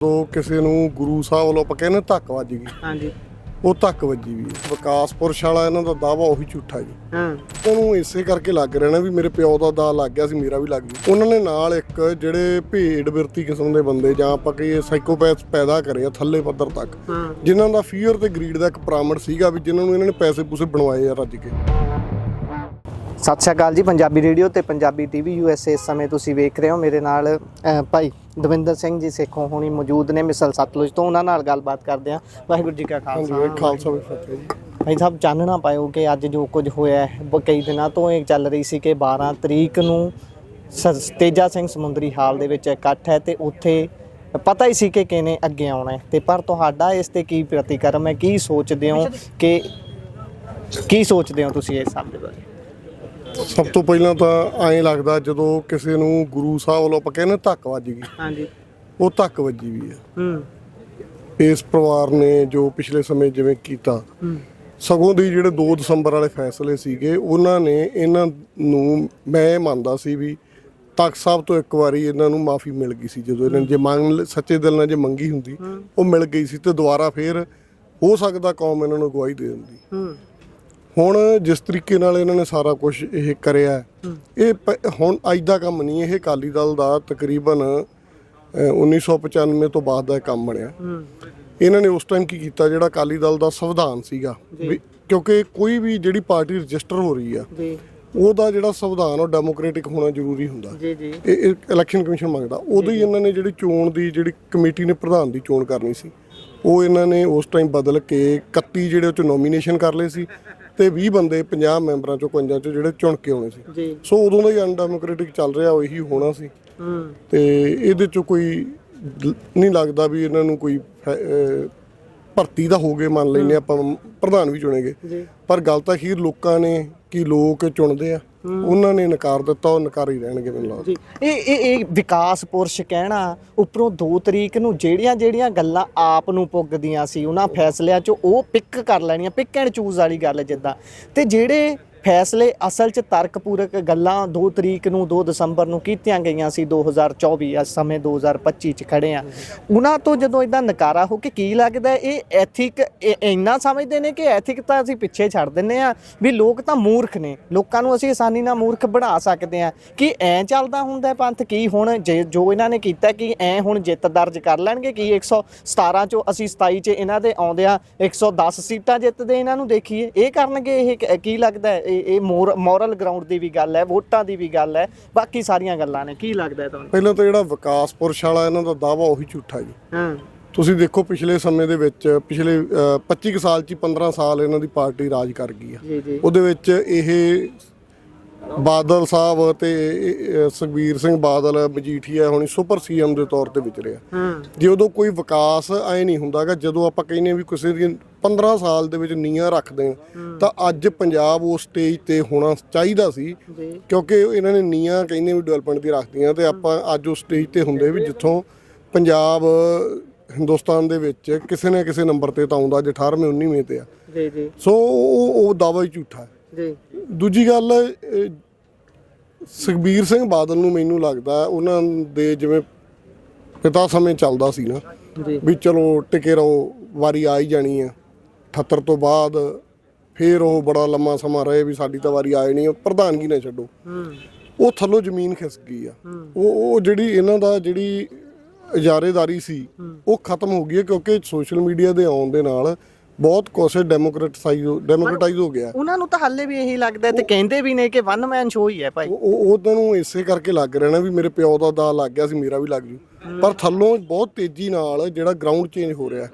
ਤੋਂ ਕਿਸੇ ਨੂੰ ਗੁਰੂ ਸਾਹਿਬ ਵੱਲੋਂ ਆਪਾਂ ਕਹਿੰਦੇ ਧੱਕ ਵੱਜ ਗਈ। ਹਾਂਜੀ। ਉਹ ਧੱਕ ਵੱਜੀ ਵੀ। ਹੈ। ਵਿਕਾਸ ਪੁਰਸ਼ ਵਾਲਾ ਇਹਨਾਂ ਦਾ ਦਾਵਾ ਉਹੀ ਝੂਠਾ ਜੀ। ਹਾਂ। ਉਹਨੂੰ ਇਸੇ ਕਰਕੇ ਲੱਗ ਰਿਹਾ ਨਾ ਵੀ ਮੇਰੇ ਪਿਓ ਦਾ ਦਾ ਲੱਗ ਗਿਆ ਸੀ ਮੇਰਾ ਵੀ ਲੱਗ ਜੂ ਉਹਨਾਂ ਨੇ ਨਾਲ ਇੱਕ ਜਿਹੜੇ ਭੇਡ ਬਿਰਤੀ ਕਿਸਮ ਦੇ ਬੰਦੇ ਜਾਂ ਆਪਾਂ ਕਹੀਏ ਸਾਈਕੋਪੈਥ ਪੈਦਾ ਕਰੇ ਆ ਥੱਲੇ ਪੱਧਰ ਤੱਕ। ਹਾਂ। ਜਿਨ੍ਹਾਂ ਦਾ ਫੀਅਰ ਤੇ ਗਰੀਡ ਦਾ ਇੱਕ ਪਿਰਾਮਿਡ ਸੀਗਾ ਵੀ ਜਿਨ੍ਹਾਂ ਨੂੰ ਇਹਨਾਂ ਨੇ ਪੈਸੇ ਪੂਸੇ ਬਣਵਾਏ ਆ ਰੱਜ ਕੇ। ਸਤਿ ਸ਼੍ਰੀ ਅਕਾਲ ਜੀ ਪੰਜਾਬੀ ਰੇਡੀਓ ਤੇ ਪੰਜਾਬੀ ਟੀਵੀ ਯੂਐਸਏ ਇਸ ਸਮੇਂ ਤੁਸੀਂ ਵੇਖ ਰਹੇ ਹੋ। ਮੇਰੇ ਨਾਲ ਭਾਈ ਦਵਿੰਦਰ ਸਿੰਘ ਜੀ ਸੇਖੋਂ ਹੁਣੀ ਮੌਜੂਦ ਨੇ ਮਿਸਲ ਸਤਲੁਜ ਤੋਂ ਉਹਨਾਂ ਨਾਲ ਗੱਲਬਾਤ ਕਰਦੇ ਹਾਂ। ਵਾਹਿਗੁਰੂ ਜੀ ਕਾ ਖਾਲਸਾ। ਖਾਲਸਾ ਵੀ ਫਤਿਹ ਜੀ। ਭਾਈ ਸਾਹਿਬ ਚਾਨਣਾ ਪਾਇਓ ਕਿ ਅੱਜ ਜੋ ਕੁਝ ਹੋਇਆ ਹੈ ਕਈ ਦਿਨਾਂ ਤੋਂ ਇਹ ਚੱਲ ਰਹੀ ਸੀ ਕਿ 12 ਤਰੀਕ ਨੂੰ ਤੇਜਾ ਸਿੰਘ ਸਮੁੰਦਰੀ ਹਾਲ ਦੇ ਵਿੱਚ ਇਕੱਠ ਹੈ ਤੇ ਉੱਥੇ ਪਤਾ ਹੀ ਸੀ ਕਿ ਕਿਨੇ ਅੱਗੇ ਆਉਣਾ ਹੈ। ਤੇ ਪਰ ਤੁਹਾਡਾ ਇਸ ਤੇ ਕੀ ਪ੍ਰਤੀਕਰਮ ਹੈ? ਕੀ ਸੋਚਦੇ ਹੋ ਕਿ ਕੀ ਸੋਚਦੇ ਹੋ ਤੁਸੀਂ ਇਸ ਸਭ ਦੇ ਬਾਰੇ? ਸਭ ਤੋਂ ਪਹਿਲਾਂ ਤਾਂ ਐਂ ਲੱਗਦਾ ਜਦੋਂ ਕਿਸੇ ਨੂੰ ਗੁਰੂ ਸਾਹਿਬ ਵੱਲੋਂ ਆਪਾਂ ਕਹਿੰਦੇ ਧੱਕ ਵੱਜ ਗਈ। ਹਾਂਜੀ। ਉਹ ਧੱਕ ਵੱਜੀ ਵੀ ਹੈ ਹੂੰ। ਇਸ ਪਰਿਵਾਰ ਨੇ ਜੋ ਪਿਛਲੇ ਸਮੇਂ ਜਿਵੇਂ ਕੀਤਾ ਹੂੰ। ਸਗੋਂ ਦੀ ਜਿਹੜੇ 2 ਦਸੰਬਰ ਵਾਲੇ ਫੈਸਲੇ ਸੀਗੇ ਉਹਨਾਂ ਨੇ ਇਹਨਾਂ ਨੂੰ ਮੈਂ ਇਹ ਮੰਨਦਾ ਸੀ ਵੀ ਤਖਤ ਸਾਹਿਬ ਤੋਂ ਇੱਕ ਵਾਰੀ ਇਹਨਾਂ ਨੂੰ ਮਾਫੀ ਮਿਲ ਗਈ ਸੀ ਜਦੋਂ ਇਹਨਾਂ ਨੇ ਜੇ ਮੰਗ ਸੱਚੇ ਦਿਲ ਨਾਲ ਜੇ ਮੰਗੀ ਹੁੰਦੀ ਉਹ ਮਿਲ ਗਈ ਸੀ ਤੇ ਦੁਬਾਰਾ ਫੇਰ ਹੋ ਸਕਦਾ ਕੌਮ ਇਹਨਾਂ ਨੂੰ ਗਵਾਹੀ ਦੇ ਦਿੰਦੀ। ਹੁਣ ਜਿਸ ਤਰੀਕੇ ਨਾਲ ਇਹਨਾਂ ਨੇ ਸਾਰਾ ਕੁਝ ਇਹ ਕਰਿਆ ਇਹ ਪ- ਹੁਣ ਅੱਜ ਦਾ ਕੰਮ ਨਹੀਂ ਇਹ ਅਕਾਲੀ ਦਲ ਦਾ ਤਕਰੀਬਨ ਅਹ, 1995 ਤੋਂ ਬਾਅਦ ਦਾ ਇਹ ਕੰਮ ਬਣਿਆ। ਇਹਨਾਂ ਨੇ ਉਸ ਟਾਈਮ ਕੀ ਕੀਤਾ ਜਿਹੜਾ ਅਕਾਲੀ ਦਲ ਦਾ ਸੰਵਿਧਾਨ ਸੀਗਾ ਵੀ- ਕਿਉਂਕਿ ਕੋਈ ਵੀ ਜਿਹੜੀ ਪਾਰਟੀ ਰਜਿਸਟਰ ਹੋ ਰਹੀ ਆ ਜੀ। ਉਹਦਾ ਜਿਹੜਾ ਸੰਵਿਧਾਨ ਉਹ ਡੈਮੋਕ੍ਰੈਟਿਕ ਹੋਣਾ ਜ਼ਰੂਰੀ ਹੁੰਦਾ। ਜੀ ਜੀ। ਇਹ ਇਹ ਇਲੈਕਸ਼ਨ ਕਮਿਸ਼ਨ ਮੰਗਦਾ। ਉਦੋਂ ਹੀ ਇਹਨਾਂ ਨੇ ਜਿਹੜੀ ਚੋਣ ਦੀ ਜਿਹੜੀ ਕਮੇਟੀ ਨੇ ਪ੍ਰਧਾਨ ਦੀ ਚੋਣ ਕਰਨੀ ਸੀ ਉਹ ਇਹਨਾਂ ਨੇ ਉਸ ਟਾਈਮ ਬਦਲ ਕੇ 31 ਜਿਹੜੇ ਉਹ ਚ ਨੋਮੀਨੇਸ਼ਨ ਕਰ ਲਏ ਸੀ ਤੇ 20 ਬੰਦੇ 50 ਮੈਂਬਰਾਂ ਚੋਂ 51 ਚੋਂ ਜਿਹੜੇ ਚੁਣ ਕੇ ਆਉਣੇ ਸੀ। ਜੀ। ਸੋ ਉਦੋਂ ਦਾ ਹੀ ਅਨਡੈਮੋਕ੍ਰੈਟਿਕ ਚੱਲ ਰਿਹਾ ਉਹੀ ਹੋਣਾ ਸੀ। ਹੂੰ। ਤੇ ਇਹਦੇ ਚ ਕੋਈ ਲ- ਨਹੀਂ ਲੱਗਦਾ ਵੀ ਇਹਨਾਂ ਨੂੰ ਕੋਈ ਫੈ- ਅਹ ਭਰਤੀ ਦਾ ਹੋ ਗਏ ਮੰਨ ਲੈਨੇ ਆਪਾਂ ਪ੍ਰਧਾਨ ਵੀ ਚੁਣੇਗੇ ਜੀ। ਪਰ ਗੱਲ ਤਾਂ ਅਖੀਰ ਲੋਕਾਂ ਨੇ ਕੀ ਲੋਕ ਚੁਣਦੇ ਆ। ਉਹਨਾਂ ਨੇ ਨਕਾਰ ਦਿੱਤਾ ਉਹ ਨਕਾਰ ਹੀ ਰਹਿਣਗੇ ਮੈਨੂੰ ਲੱਗਦਾ। ਜੀ। ਇਹ ਇਹ ਇਹ ਵਿਕਾਸ ਪੁਰਸ਼ ਕਹਿਣਾ ਉੱਪਰੋਂ 2 ਤਰੀਕ ਨੂੰ ਜਿਹੜੀਆਂ ਜਿਹੜੀਆਂ ਗੱਲਾਂ ਆਪ ਨੂੰ ਪੁੱਗਦੀਆਂ ਸੀ ਉਹਨਾਂ ਫੈਸਲਿਆਂ 'ਚੋਂ ਉਹ ਪਿਕ ਕਰ ਲੈਣੀਆਂ ਪਿਕ ਐਂਡ ਚੂਜ਼ ਵਾਲੀ ਗੱਲ ਜਿੱਦਾਂ। ਤੇ ਜਿਹੜੇ ਫੈਸਲੇ ਅਸਲ 'ਚ ਤਰਕਪੂਰਕ ਗੱਲਾਂ 2 ਤਰੀਕ ਨੂੰ 2 ਦਸੰਬਰ ਨੂੰ ਕੀਤੀਆਂ ਗਈਆਂ ਸੀ 2024 ਇਸ ਸਮੇਂ 2025 'ਚ ਖੜੇ ਆ। ਉਹਨਾਂ ਤੋਂ ਜਦੋਂ ਇਦਾਂ ਨਕਾਰਾ ਹੋ ਕੇ ਕੀ ਲੱਗਦਾ, ਇਹ ਐਥਿਕ ਇੰਨਾ ਸਮਝਦੇ ਨੇ ਕਿ ਐਥਿਕ ਤਾਂ ਅਸੀਂ ਪਿੱਛੇ ਛੱਡ ਦਿੰਨੇ ਆ ਵੀ ਲੋਕ ਤਾਂ ਮੂਰਖ ਨੇ। ਲੋਕਾਂ ਨੂੰ ਅਸੀਂ ਆਸਾਨੀ ਨਾਲ ਮੂਰਖ ਬਣਾ ਸਕਦੇ ਆ। ਕਿ ਐ ਚੱਲਦਾ ਹੁੰਦਾ ਪੰਥ? ਕੀ ਹੁਣ ਜੇ- ਜੋ ਇਹਨਾਂ ਨੇ ਕੀਤਾ ਕਿ ਐ ਹੁਣ ਜਿੱਤ ਦਰਜ ਕਰ ਲੈਣਗੇ? ਕਿ 117 ਚੋਂ ਅਸੀਂ 27 ਚ ਇਹਨਾਂ ਦੇ ਆਉਂਦੇ ਆਉਂਦਿਆਂ 110 ਸੀਟਾਂ ਜਿੱਤਦੇ ਇਹਨਾਂ ਨੂੰ ਦੇਖੀਏ? ਇਹ ਕਰਨਗੇ ਇਹ, ਕੀ ਲੱਗਦਾ ਹੈ? ਇਹ ਮੋਰਲ ਗਰਾਊਂਡ ਦੀ ਵੀ ਗੱਲ ਹੈ ਵੋਟਾਂ ਦੀ ਵੀ ਗੱਲ ਹੈ ਬਾਕੀ ਸਾਰੀਆਂ ਗੱਲਾਂ ਨੇ। ਕੀ ਲੱਗਦਾ ਤੁਹਾਨੂੰ? ਪਹਿਲਾਂ ਤਾਂ ਜਿਹੜਾ ਵਿਕਾਸ ਪੁਰਸ਼ ਵਾਲਾ ਇਹਨਾਂ ਦਾ ਦਾਵਾ ਉਹੀ ਝੂਠਾ ਜੀ। ਹਾਂ। ਤੁਸੀਂ ਦੇਖੋ ਪਿਛਲੇ ਸਮੇਂ ਦੇ ਵਿੱਚ ਪਿਛਲੇ ਅਹ, 25 ਕੁ ਸਾਲ ਚ ਹੀ 15 ਸਾਲ ਇਹਨਾਂ ਦੀ ਪਾਰਟੀ ਰਾਜ ਕਰ ਗਈ ਆ। ਉਹਦੇ ਵਿੱਚ ਇਹ ਬਾਦਲ ਸਾਹਿਬ ਤੇ ਸੁਖਬੀਰ ਸਿੰਘ ਬਾਦਲ ਮਜੀਠੀਆ ਹੁਣੀ ਸੁਪਰ ਸੀਐਮ ਦੇ ਤੌਰ ਤੇ ਵਿਚਰਿਆ ਜੇ ਉਦੋਂ ਕੋਈ ਵਿਕਾਸ ਐ ਨਹੀਂ ਹੁੰਦਾਗਾ ਜਦੋਂ ਆਪਾਂ ਕਹਿੰਦੇ ਹਾਂ ਵੀ ਕਿਸੇ ਦੀ 15 ਸਾਲ ਦੇ ਵਿੱਚ ਨੀਆਂ ਰੱਖਦੇ ਤਾਂ ਅੱਜ ਪੰਜਾਬ ਉਸ ਸਟੇਜ ਤੇ ਹੋਣਾ ਚਾਹੀਦਾ ਸੀ ਜੀ। ਕਿਉਂਕਿ ਇਹਨਾਂ ਨੇ ਨੀਆਂ ਕਹਿੰਦੇ ਵੀ ਡਿਵੈਲਪਮੈਂਟ ਦੀ ਰੱਖਦੀਆਂ ਤੇ ਆਪਾਂ ਅੱਜ ਉਸ ਸਟੇਜ ਤੇ ਹੁੰਦੇ ਵੀ ਜਿੱਥੋਂ ਪੰਜਾਬ ਹਿੰਦੁਸਤਾਨ ਦੇ ਵਿੱਚ ਕਿਸੇ ਨਾ ਕਿਸੇ ਨੰਬਰ ਤੇ ਤਾਂ ਆਉਂਦਾ ਅੱਜ 18ਵੇਂ 19ਵੇਂ ਤੇ ਆ। ਜੀ ਜੀ। ਸੋ ਉਹ ਉਹ ਦਾਵਾ ਹੀ ਝੂਠਾ ਹੈ। ਜੀ। ਦੂਜੀ ਗੱਲ ਅਹ, ਸੁਖਬੀਰ ਸਿੰਘ ਬਾਦਲ ਨੂੰ ਮੈਨੂੰ ਲੱਗਦਾ ਉਹਨਾਂ ਦੇ ਜਿਵੇਂ ਪਿਤਾ ਸਮੇਂ ਚੱਲਦਾ ਸੀ ਨਾ ਜੀ। ਵੀ ਚਲੋ ਟਿਕੇ ਰਹੋ ਵਾਰੀ ਆ ਹੀ ਜਾਣੀ ਹੈ 78 ਤੋਂ ਬਾਅਦ ਫੇਰ ਉਹ ਬੜਾ ਲੰਮਾ ਸਮਾਂ ਰਹੇ ਵੀ ਸਾਡੀ ਤਾਂ ਵਾਰੀ ਆਏ ਨਹੀਂ ਪ੍ਰਧਾਨਗੀ ਨਾ ਛੱਡੋ। ਹੂੰ। ਉਹ ਥੱਲੋਂ ਜ਼ਮੀਨ ਖਿਸਕ ਗਈ ਆ। ਉਹ ਉਹ ਜਿਹੜੀ ਇਹਨਾਂ ਦਾ ਜਿਹੜੀ ਇਜਾਰੇਦਾਰੀ ਸੀ ਉਹ ਖਤਮ ਹੋ ਗਈ ਹੈ ਕਿਉਂਕਿ ਸੋਸ਼ਲ ਮੀਡੀਆ ਦੇ ਆਉਣ ਦੇ ਨਾਲ ਬਹੁਤ ਕੁਛ ਡੈਮੋਕ੍ਰੇਟਸਾਈਜ਼ ਡੈਮੋਕ੍ਰੇਟਾਈਜ਼ ਹੋ ਗਿਆ। ਉਹਨਾਂ ਨੂੰ ਤਾਂ ਹਾਲੇ ਵੀ ਇਹੀ ਲੱਗਦਾ ਤੇ ਕਹਿੰਦੇ ਵੀ ਨੇ ਕਿ ਵਨ ਮੈਨ ਸ਼ੋ ਹੀ ਹੈ ਭਾਈ। ਉਹ ਉਹ ਉਹਨਾਂ ਨੂੰ ਇਸੇ ਕਰਕੇ ਲੱਗ ਰਿਹਾ ਨਾ ਵੀ ਮੇਰੇ ਪਿਓ ਦਾ ਦਾ ਲੱਗ ਗਿਆ ਸੀ ਮੇਰਾ ਵੀ ਲੱਗ ਜੂ। ਪਰ ਥੱਲੋਂ ਬਹੁਤ ਤੇਜ਼ੀ ਨਾਲ ਜਿਹੜਾ ਗਰਾਊਂਡ ਚੇਂਜ ਹੋ ਰਿਹਾ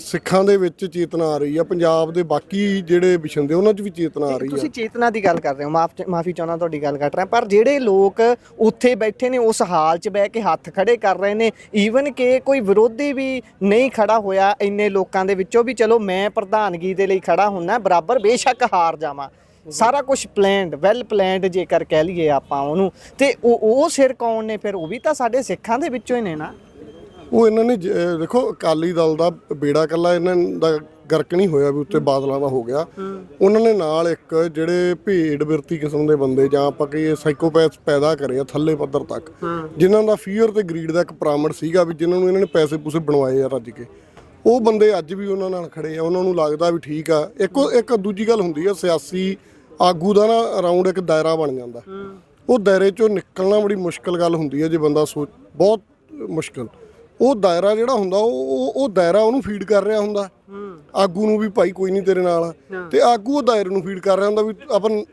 ਸਿੱਖਾਂ ਦੇ ਵਿੱਚ ਚੇਤਨਾ ਆ ਰਹੀ ਆ ਪੰਜਾਬ ਦੇ ਬਾਕੀ ਜਿਹੜੇ ਵਿਸ਼ੰਦੇ ਉਹਨਾਂ 'ਚ ਵੀ ਚੇਤਨਾ ਆ ਰਹੀ ਆ। ਤੁਸੀਂ ਚੇਤਨਾ ਦੀ ਗੱਲ ਕਰ ਰਹੇ ਹੋ ਮਾਫ ਮਾਫੀ ਚਾਹਣਾ ਤੁਹਾਡੀ ਗੱਲ ਕੱਟ ਰਿਹਾ ਪਰ ਜਿਹੜੇ ਲੋਕ ਉੱਥੇ ਬੈਠੇ ਨੇ ਉਸ ਹਾਲ 'ਚ ਬਹਿ ਕੇ ਹੱਥ ਖੜੇ ਕਰ ਰਹੇ ਨੇ ਈਵਨ ਕਿ ਕੋਈ ਵਿਰੋਧੀ ਵੀ ਨਹੀਂ ਖੜਾ ਹੋਇਆ ਇੰਨੇ ਲੋਕਾਂ ਦੇ ਵਿੱਚੋਂ ਵੀ ਚਲੋ ਮੈਂ ਪ੍ਰਧਾਨਗੀ ਦੇ ਲਈ ਖੜਾ ਹੁੰਨਾ ਬਰਾਬਰ ਬੇਸ਼ੱਕ ਹਾਰ ਜਾਵਾਂ। ਸਾਰਾ ਕੁਝ ਪਲਾਨਡ ਵੈਲ ਪਲਾਨਡ ਜੇਕਰ ਕਹਿ ਲਈਏ ਆਪਾਂ ਉਹਨੂੰ। ਤੇ ਉਹ ਉਹ ਸਿਰ ਕੌਣ ਨੇ ਫਿਰ? ਉਹ ਵੀ ਤਾਂ ਸਾਡੇ ਸਿੱਖਾਂ ਦੇ ਵਿੱਚੋਂ ਹੀ ਨੇ ਨਾ। ਉਹ ਇਹਨਾਂ ਨੇ ਜ- ਅਹ ਦੇਖੋ, ਅਕਾਲੀ ਦਲ ਦਾ ਬੇੜਾ ਕੱਲਾ ਇਹਨਾਂ ਦਾ ਗਰਕ ਨਹੀਂ ਹੋਇਆ ਵੀ ਉੱਤੇ ਬਾਦਲਾਂ ਦਾ ਹੋ ਗਿਆ। ਉਹਨਾਂ ਨੇ ਨਾਲ ਇੱਕ ਜਿਹੜੇ ਭੇਡ ਬਿਰਤੀ ਕਿਸਮ ਦੇ ਬੰਦੇ ਜਾਂ ਆਪਾਂ ਕਹੀਏ ਸਾਈਕੋਪੈਥ ਪੈਦਾ ਕਰੇ ਆ ਥੱਲੇ ਪੱਧਰ ਤੱਕ, ਜਿਨ੍ਹਾਂ ਦਾ ਫੀਅਰ ਤੇ ਗਰੀਡ ਦਾ ਇੱਕ ਪਿਰਾਮਿਡ ਸੀਗਾ ਵੀ ਜਿਨ੍ਹਾਂ ਨੂੰ ਇਹਨਾਂ ਨੇ ਪੈਸੇ ਪੂਸੇ ਬਣਵਾਏ ਆ ਰੱਜ ਕੇ। ਉਹ ਬੰਦੇ ਅੱਜ ਵੀ ਉਹਨਾਂ ਨਾਲ ਖੜੇ ਆ, ਉਹਨਾਂ ਨੂੰ ਲੱਗਦਾ ਵੀ ਠੀਕ ਆ। ਇੱਕ ਇੱਕ ਦੂਜੀ ਗੱਲ ਹੁੰਦੀ ਆ, ਸਿਆਸੀ ਆਗੂ ਦਾ ਨਾ ਅਰਾਊਂਡ ਇੱਕ ਦਾਇਰਾ ਬਣ ਜਾਂਦਾ। ਉਹ ਦਾਇਰੇ ਚੋਂ ਨਿਕਲਣਾ ਬੜੀ ਮੁਸ਼ਕਲ ਗੱਲ ਹੁੰਦੀ ਹੈ ਜੇ ਬੰਦਾ ਸੋਚ ਬਹੁਤ ਮੁਸ਼ਕਲ। ਉਹ ਦਾਇਰਾ ਜਿਹੜਾ ਹੁੰਦਾ ਉਹ ਉਹ- ਦਾਇਰਾ ਉਹਨੂੰ ਫੀਡ ਕਰ ਰਿਹਾ ਹੁੰਦਾ। ਆਗੂ ਨੂੰ ਵੀ ਭਾਈ ਕੋਈ ਨਹੀਂ ਤੇਰੇ ਨਾਲ। ਤੇ ਆਗੂ ਉਹ ਦਾਇਰੇ ਨੂੰ ਫੀਡ ਕਰ ਰਿਹਾ ਹੁੰਦਾ ਵੀ ਆਪਾਂ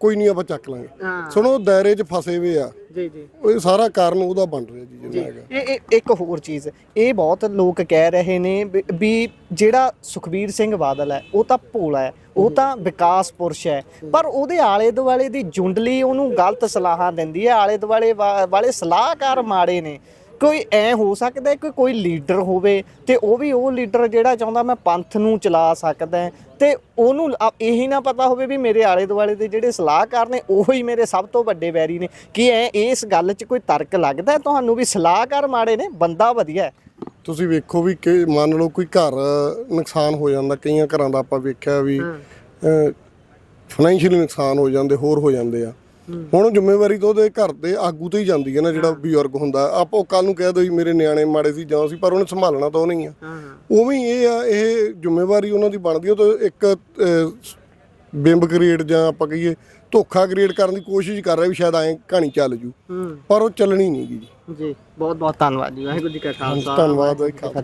ਕੋਈ ਨਹੀਂ ਆਪਾਂ ਚੱਕ ਲਾਂਗੇ। ਸੁਣੋ ਦਾਇਰੇ 'ਚ ਫਸੇ ਹੋਏ ਆ। ਜੀ ਜੀ। ਉਹ ਇਹ ਸਾਰਾ ਕਾਰਨ ਉਹਦਾ ਬਣ ਰਿਹਾ ਜੀ ਜਿੰਨਾ ਹੈਗਾ। ਇਹ ਇਹ- ਇੱਕ ਹੋਰ ਚੀਜ਼ ਇਹ ਬਹੁਤ ਲੋਕ ਕਹਿ ਰਹੇ ਨੇ ਵੀ- ਵੀ ਜਿਹੜਾ ਸੁਖਬੀਰ ਸਿੰਘ ਬਾਦਲ ਹੈ ਉਹ ਤਾਂ ਭੋਲਾ ਹੈ ਉਹ ਤਾਂ ਵਿਕਾਸ ਪੁਰਸ਼ ਹੈ ਪਰ ਉਹਦੇ ਆਲੇ ਦੁਆਲੇ ਦੀ ਜੁੰਡਲੀ ਉਹਨੂੰ ਗਲਤ ਸਲਾਹਾਂ ਦਿੰਦੀ ਹੈ ਆਲੇ ਦੁਆਲੇ ਵਾ- ਵਾਲੇ ਸਲਾਹਕਾਰ ਮਾੜੇ ਨੇ। ਕੋਈ ਐ ਹੋ ਸਕਦਾ ਕਿ ਕੋਈ ਲੀਡਰ ਹੋਵੇ ਤੇ ਉਹ ਵੀ ਉਹ ਲੀਡਰ ਜਿਹੜਾ ਚਾਹੁੰਦਾ ਮੈਂ ਪੰਥ ਨੂੰ ਚਲਾ ਸਕਦਾ ਤੇ ਉਹਨੂੰ ਇਹੀ ਨਾ ਪਤਾ ਹੋਵੇ ਵੀ ਮੇਰੇ ਆਲੇ ਦੁਆਲੇ ਦੇ ਜਿਹੜੇ ਸਲਾਹਕਾਰ ਨੇ ਉਹ ਹੀ ਮੇਰੇ ਸਭ ਤੋਂ ਵੱਡੇ ਵੈਰੀ ਨੇ। ਕੀ ਐ ਇਸ ਗੱਲ 'ਚ ਕੋਈ ਤਰਕ ਲੱਗਦਾ ਤੁਹਾਨੂੰ ਵੀ ਸਲਾਹਕਾਰ ਮਾੜੇ ਨੇ? ਬੰਦਾ ਵਧੀਆ ਹੈ। ਤੁਸੀਂ ਵੇਖੋ ਵੀ ਕਿ ਮੰਨ ਲਓ ਕੋਈ ਘਰ ਨੁਕਸਾਨ ਹੋ ਜਾਂਦਾ ਕਈਆਂ ਘਰਾਂ ਦਾ ਆਪਾਂ ਵੇਖਿਆ ਵੀ ਫਾਈਨੈਂਸ਼ੀਅਲੀ ਨੁਕਸਾਨ ਹੋ ਜਾਂਦੇ ਹੋਰ ਹੋ ਜਾਂਦੇ ਆ। ਹੁਣ ਜ਼ਿੰਮੇਵਾਰੀ ਤਾਂ ਉਹਦੇ ਘਰ ਦੇ ਆਗੂ ਤੇ ਹੀ ਜਾਂਦੀ ਹੈ ਨਾ ਜਿਹੜਾ ਬਜ਼ੁਰਗ ਹੁੰਦਾ। ਆਪੋ ਕੱਲ ਨੂੰ ਕਹਿ ਦੋ ਜੀ ਮੇਰੇ ਨਿਆਣੇ ਮਾੜੇ ਸੀ ਜਾਂ ਸੀ ਪਰ ਉਹਨੇ ਸੰਭਾਲਣਾ ਤਾਂ ਉਹਨੇ ਹੀ ਆ ਉਵੇਂ ਹੀ ਇਹ ਆ ਇਹ ਜ਼ਿੰਮੇਵਾਰੀ ਉਹਨਾਂ ਦੀ ਬਣਦੀ ਉਹ ਤਾਂ ਇੱਕ ਬਿੰਬ ਕ੍ਰੀਏਟ ਜਾਂ ਆਪਾਂ ਕਹੀਏ ਧੋਖਾ ਕ੍ਰੀਏਟ ਕਰਨ ਦੀ ਕੋਸ਼ਿਸ਼ ਕਰ ਰਿਹਾ ਵੀ ਸ਼ਾਇਦ ਐਂ ਕਹਾਣੀ ਚੱਲ ਜੂ। ਪਰ ਉਹ ਚੱਲਣੀ ਨਹੀਂ ਜੀ। ਜੀ ਬਹੁਤ ਬਹੁਤ ਧੰਨਵਾਦ ਜੀ ਵਾਹਿਗੁਰੂ ਜੀ ਕਾ ਖਾਲਸਾ। ਧੰਨਵਾਦ